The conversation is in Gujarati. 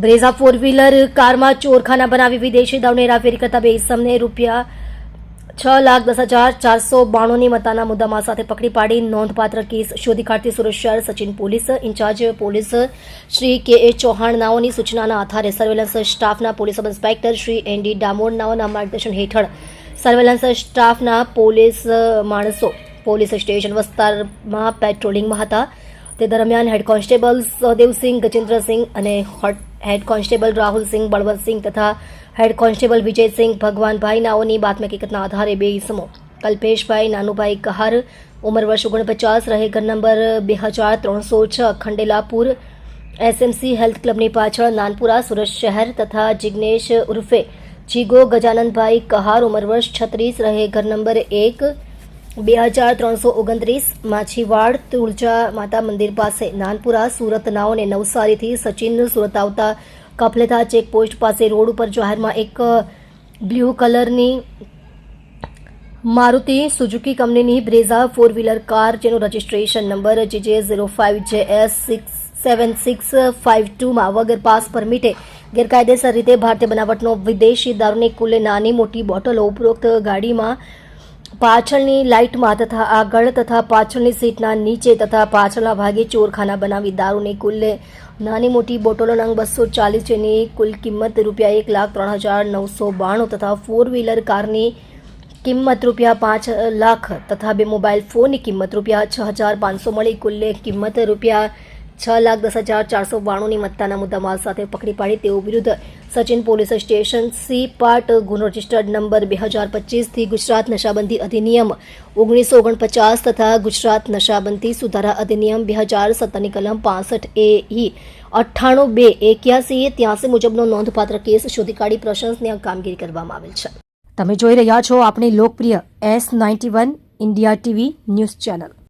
બ્રેઝા ફોર વ્હીલર કારમાં ચોરખાના બનાવી વિદેશી દારૂની હેરાફેરી કરતા બે ઇસમને રૂપિયા છ લાખ દસ હજાર ચારસો બાણુંની મતાના મુદ્દામાં સાથે પકડી પાડી નોંધપાત્ર કેસ શોધી કાઢતી Surat Sachin police in-charge police Shri K A Chauhan નાઓની સૂચનાના આધારે સર્વેલન્સ સ્ટાફના police sub inspector Shri N D માર્ગદર્શન હેઠળ સર્વેલન્સ સ્ટાફના પોલીસ માણસો પોલીસ સ્ટેશન વિસ્તારમાં પેટ્રોલિંગમાં હતા. તે દરમિયાન હેડ કોન્સ્ટેબલ સહદેવસિંહ ગજેન્દ્રસિંહ અને હોટ- હેડ કોન્સ્ટેબલ રાહુલસિંહ બળવંતસિંહ તથા હેડ કોન્સ્ટેબલ વિજયસિંહ ભગવાનભાઈ નાઓની બાતમી હકીકતના આધારે બે ઇસમો કલ્પેશભાઈ નાનુભાઈ કહાર ઉંમર વર્ષ ઓગણપચાસ રહે ઘર નંબર બે હજાર ત્રણસો છ ખંડેલાપુર એસએમસી હેલ્થ ક્લબની પાછળ નાનપુરા સુરત શહેર તથા જિગ્નેશ ઉર્ફે જીગો ગજાનંદભાઈ કહાર ઉંમર વર્ષ છત્રીસ રહે ઘર નંબર એક બે હજાર ત્રણસો ઓગણત્રીસ માછીવાડ તુળજા માતા મંદિર પાસે નાનપુરા સુરત નાઓને નવસારીથી સચિન સુરત આવતા કપલેતા ચેકપોસ્ટ પાસે રોડ ઉપર જાહેરમાં એક બ્લુ કલરની મારુતિ સુઝુકી કંપનીની બ્રેઝા ફોર વ્હીલર કાર જેનું registration number GJ zero five J S six seven six five ટુમાં વગર પાસ પરમિટે ગેરકાયદેસર રીતે ભારતીય બનાવટનો વિદેશી દારૂની કુલે નાની મોટી બોટલો ઉપરોક્ત ગાડીમાં પાછળની લાઇટમાં તથા આગળ તથા પાછળની સીટના નીચે તથા પાછળના ભાગે ચોરખાના બનાવી દારૂની કુલ્લે નાની મોટી બોટલો નંગ બસો ચાલીસ જેની કુલ કિંમત રૂપિયા એક લાખ ત્રણ હજાર નવસો બાણું તથા ફોર વ્હીલર કારની કિંમત રૂપિયા પાંચ લાખ તથા બે મોબાઈલ ફોનની કિંમત રૂપિયા છ હજાર પાંચસો મળી. કુલ્લે કિંમત રૂપિયા છ લાખ દસ હજાર ચારસો બાણુંની મત્તાના મુદ્દામાલ સાથે પકડી પાડી. તેઓ વિરુદ્ધ Sachin police station C part ગુનો રજિસ્ટર્ડ નંબર બે હજાર પચીસથી ગુજરાત નશાબંધી અધિનિયમ ઓગણીસો ઓગણપચાસ તથા ગુજરાત નશાબંધી સુધારા અધિનિયમ બે હજાર સત્તરની કલમ પાસઠ એ ઈ અઠ્ઠાણું બે એક્યાસી ત્યાંસી મુજબનો નોંધપાત્ર કેસ શોધી કાઢી પ્રશંસનીય કામગીરી કરવામાં આવેલ છે. તમે જોઈ રહ્યા છો આપણી લોકપ્રિય S ninety one India TV news channel.